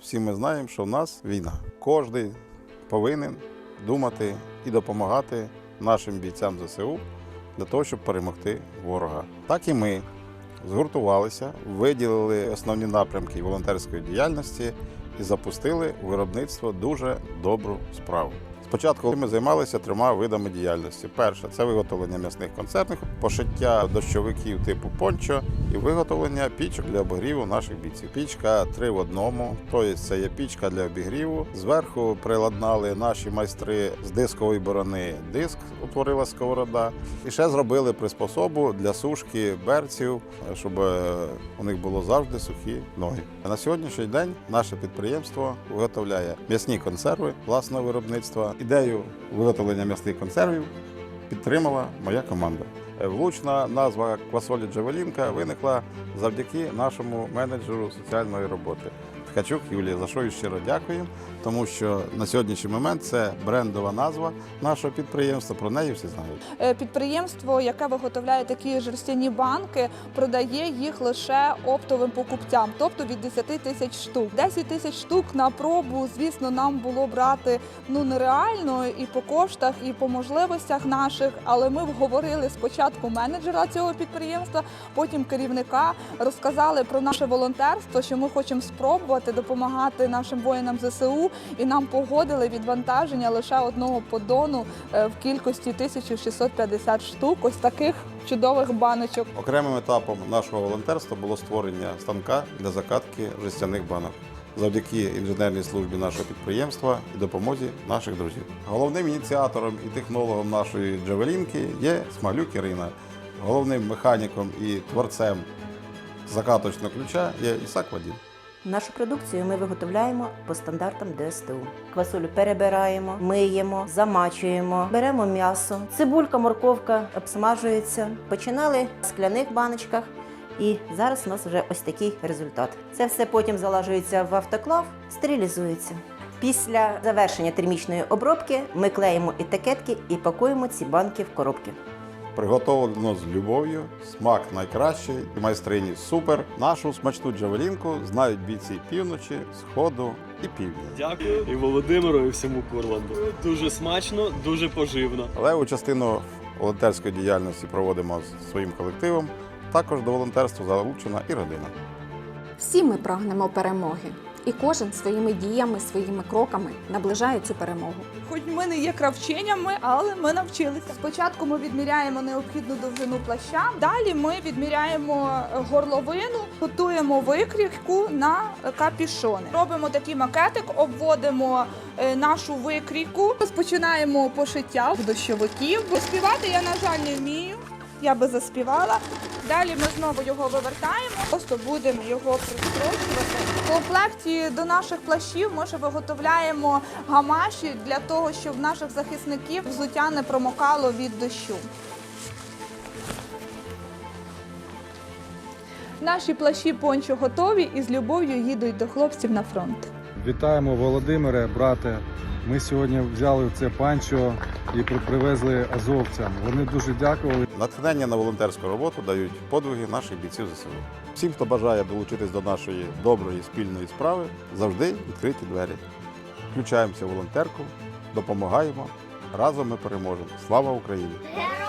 Всі ми знаємо, що в нас війна. Кожен повинен думати і допомагати нашим бійцям ЗСУ для того, щоб перемогти ворога. Так і ми згуртувалися, виділили основні напрямки волонтерської діяльності і запустили виробництво дуже добру справу. Спочатку ми займалися трьома видами діяльності. Перше це виготовлення м'ясних концертних, пошиття дощовиків типу пончо і виготовлення пічок для обігріву наших бійців. Пічка три в одному, тобто це є пічка для обігріву. Зверху приладнали наші майстри з дискової борони. Диск утворила сковорода. І ще зробили приспособу для сушки берців, щоб е, у них було завжди сухі ноги. На сьогоднішній день наше підприємство виготовляє м'ясні консерви власного виробництва. Ідею виготовлення м'ясних консервів підтримала моя команда. Е, Влучна назва квасолі Джавелінка виникла завдяки нашому менеджеру соціальної роботи. Ткачук Юлії, за що їй щиро дякую, тому що на сьогоднішній момент це брендова назва нашого підприємства. Про неї всі знають. Е, Підприємство, яке виготовляє такі жерстяні банки, продає їх лише оптовим покупцям, тобто від 10 тисяч штук. 10 тисяч штук на пробу, звісно, нам було брати ну нереально і по коштах, і по можливостях наших. Але ми вговорили спочатку менеджера цього підприємства, потім керівника, розказали про наше волонтерство, що ми хочемо спробувати допомагати нашим воїнам ЗСУ, і нам погодили відвантаження лише одного подону е, в кількості 1650 штук. Ось таких чудових баночок. Окремим етапом нашого волонтерства було створення станка для закатки жестяних банок. Завдяки інженерній службі нашого підприємства і допомозі наших друзів. Головним ініціатором і технологом нашої джавелінки є Смалюк Ірина. Головним механіком і творцем закаточного ключа є Ісак Вадім. Нашу продукцію ми виготовляємо по стандартам ДСТУ. Квасолю перебираємо, миємо, замачуємо, беремо м'ясо, цибулька, морковка обсмажується. Починали в скляних баночках, і зараз у нас вже ось такий результат. Це все потім залажується в автоклав, стерилізується. Після завершення термічної обробки ми клеїмо етикетки і пакуємо ці банки в коробки. Приготовлено з любов'ю, смак найкращий, майстрині супер. Нашу смачну джавелінку знають бійці півночі, сходу і півдня. Дякую і Володимиру, і всьому Курланду. Дуже смачно, дуже поживно. Леву частину волонтерської діяльності проводимо з своїм колективом. Також до волонтерства залучена і родина. Всі ми прагнемо перемоги, і кожен своїми діями, своїми кроками наближає цю перемогу. Хоч ми не є кравчинями, але ми навчилися. Спочатку ми відміряємо необхідну довжину плаща. Далі ми відміряємо горловину, готуємо викрійку на капішони. Робимо такий макетик, обводимо е, нашу викрійку, розпочинаємо пошиття дощовиків. Співати я, на жаль, не вмію. Я би заспівала. Далі ми знову його вивертаємо, просто будемо його пристрочувати. В комплекті до наших плащів ми ще виготовляємо гамаші для того, щоб наших захисників взуття не промокало від дощу. Наші плащі пончо готові і з любов'ю їдуть до хлопців на фронт. Вітаємо Володимире, брате. Ми сьогодні взяли це панчо і привезли азовцям. Вони дуже дякували. Натхнення на волонтерську роботу дають подвиги наших бійців ЗСУ. Всім, хто бажає долучитись до нашої доброї спільної справи, завжди відкриті двері. Включаємося в волонтерку, допомагаємо. Разом ми переможемо. Слава Україні! Героям